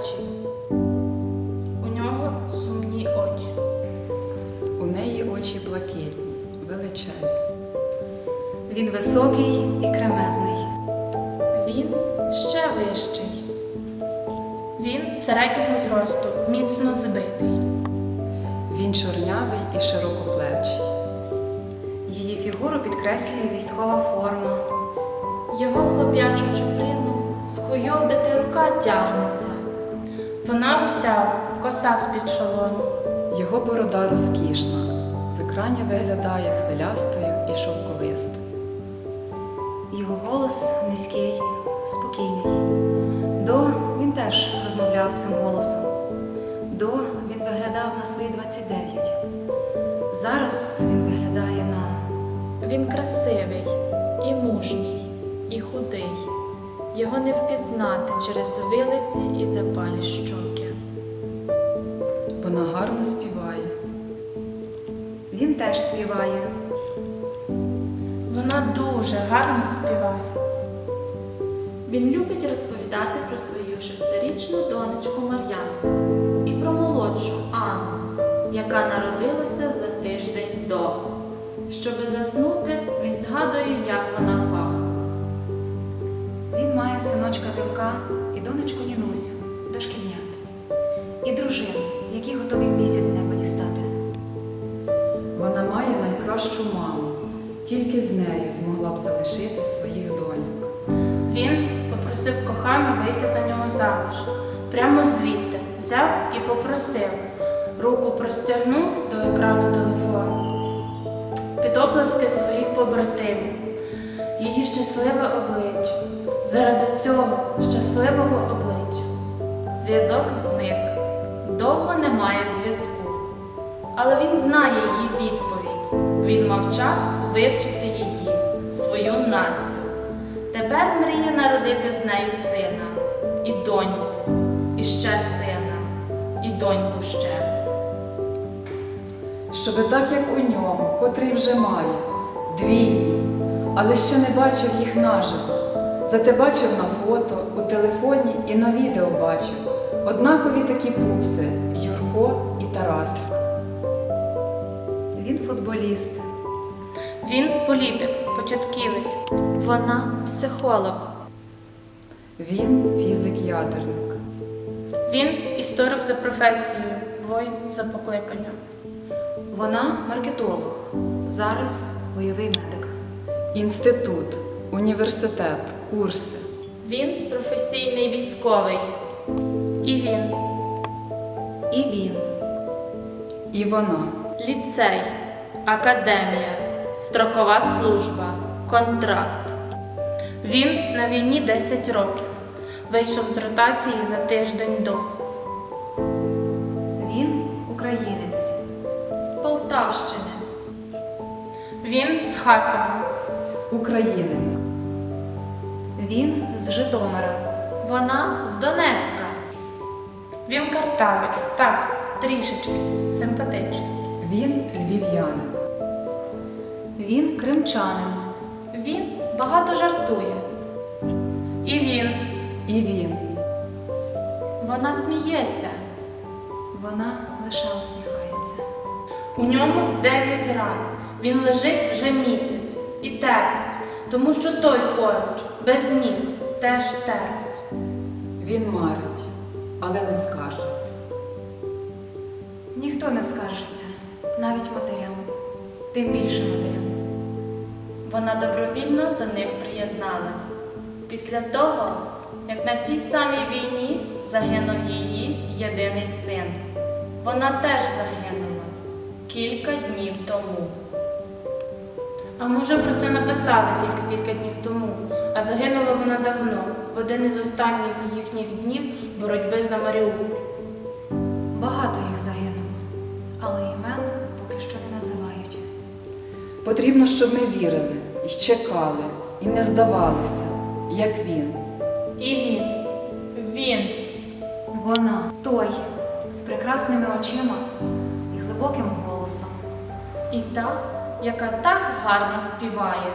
очі. У нього сумні очі. У неї очі блакитні, величезні. Він високий і кремезний. Він ще вищий. Він середнього зросту, міцно збитий. Він чорнявий і широкоплечий. Її фігуру підкреслює військова форма. Його хлоп'ячу чуприну тягнеться. Вона русява, коса з-під шолому. Його борода розкішна. В екрані виглядає хвилястою і шовковистою. Його голос низький, спокійний. До він теж розмовляв цим голосом. До він виглядав на свої 29. Зараз він виглядає на Він красивий і мужній, і худий. Його не впізнати через вилиці і запалі щоки. Вона гарно співає. він теж співає. Вона дуже гарно співає. Він любить розповідати про свою шестирічну донечку Мар'янку і про молодшу Анну, яка народилася за тиждень до. Щоби заснути, він згадує, як вона Синочка Тимка і донечку Нінусю, дошкільнят, і дружину, які готові місяць з неба дістати. Вона має найкращу маму. Тільки з нею змогла б залишити своїх доньок. Він попросив кохану вийти за нього заміж. Прямо звідти взяв і попросив. Руку простягнув до екрану телефону. Під оплески своїх побратимів. Її щасливе обличчя. Заради цього щасливого обличчя. Зв'язок зник. Довго немає зв'язку. Але він знає її відповідь. Він мав час вивчити її, свою Настю. Тепер мріє народити з нею сина, і доньку, і ще сина, і доньку ще. Щоби так, як у нього, котрий вже має, двійні, але ще не бачив їх наживо. Зате бачив на фото, у телефоні і на відео бачив. Однакові такі пупси Юрко і Тарасик. Він футболіст. Він політик, початківець. Вона психолог. Він фізик-ядерник. Він історик за професією, воїн за покликанням. Вона маркетолог. Зараз бойовий медик. Інститут, університет, курси. Він професійний військовий. І він І він. І вона. Ліцей, академія, строкова служба, контракт. Він на війні 10 років. Вийшов з ротації за тиждень до. Він українець. З Полтавщини. Він з Харкова. Українець. Він з Житомира. Вона з Донецька. Він картавий, так, трішечки, симпатичний. Він львів'янин. Він кримчанин. Він багато жартує. І він І він. Вона сміється. Вона лише усміхається. у ньому 9 ран. Він лежить вже місяць терпить, тому що той поруч, без ніг, теж терпить. Він марить, але не скаржиться. Ніхто не скаржиться, навіть матерям, тим більше матерям. Вона добровільно до них приєдналась. Після того, як на цій самій війні загинув її єдиний син. Вона теж загинула кілька днів тому. А може про це написали тільки кілька днів тому, а загинула вона давно, в один із останніх їхніх днів боротьби за Маріуполь. Багато їх загинуло, але імен поки що не називають. Потрібно, щоб ми вірили і чекали, і не здавалися, як він. І він. Він Вона той з прекрасними очима і глибоким голосом. і та, яка так гарно співає.